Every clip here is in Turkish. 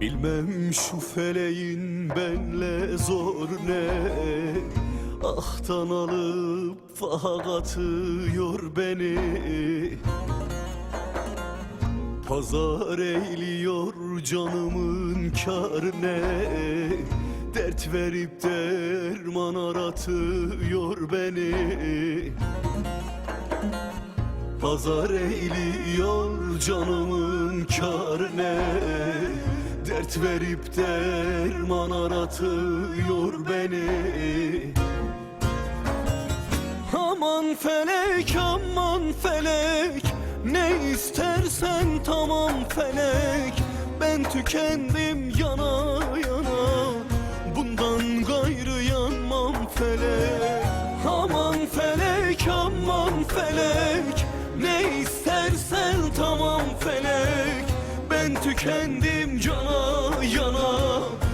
Bilmem şu feleğin benle zor ne. Ahtan alıp faha katıyor beni. Pazar eğliyor canımın kar ne Dert verip derman aratıyor beni. Pazar eğliyor canımın kar ne Dert verip derman aratıyor beni. Aman felek aman felek Ne istersen tamam felek. Ben tükendim yana yana Bundan gayrı yanmam felek. Aman felek aman felek tükendim yana yana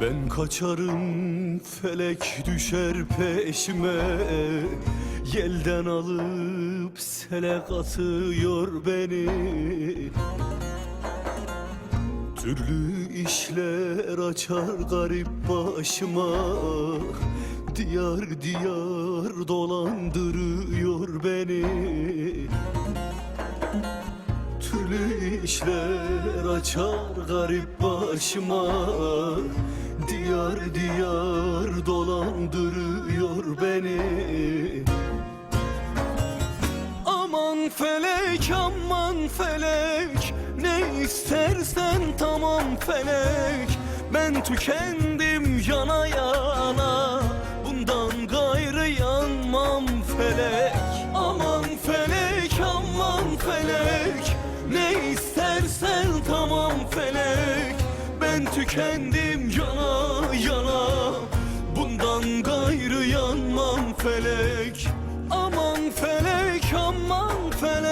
Ben kaçarım felek düşer peşime. Yelden alıp sele katıyor beni. Türlü işler açar garip başıma. Diyar diyar dolandırıyor beni. Türlü işler açar garip başıma Diyar diyar dolandırıyor beni. Aman felek aman felek Ne istersen tamam felek. Ben tükendim yana yana Bundan gayrı yanmam felek. Aman felek aman felek Ne istersen tamam felek Ben tükendim yana yana. Bundan gayrı yanmam felek. Aman felek aman felek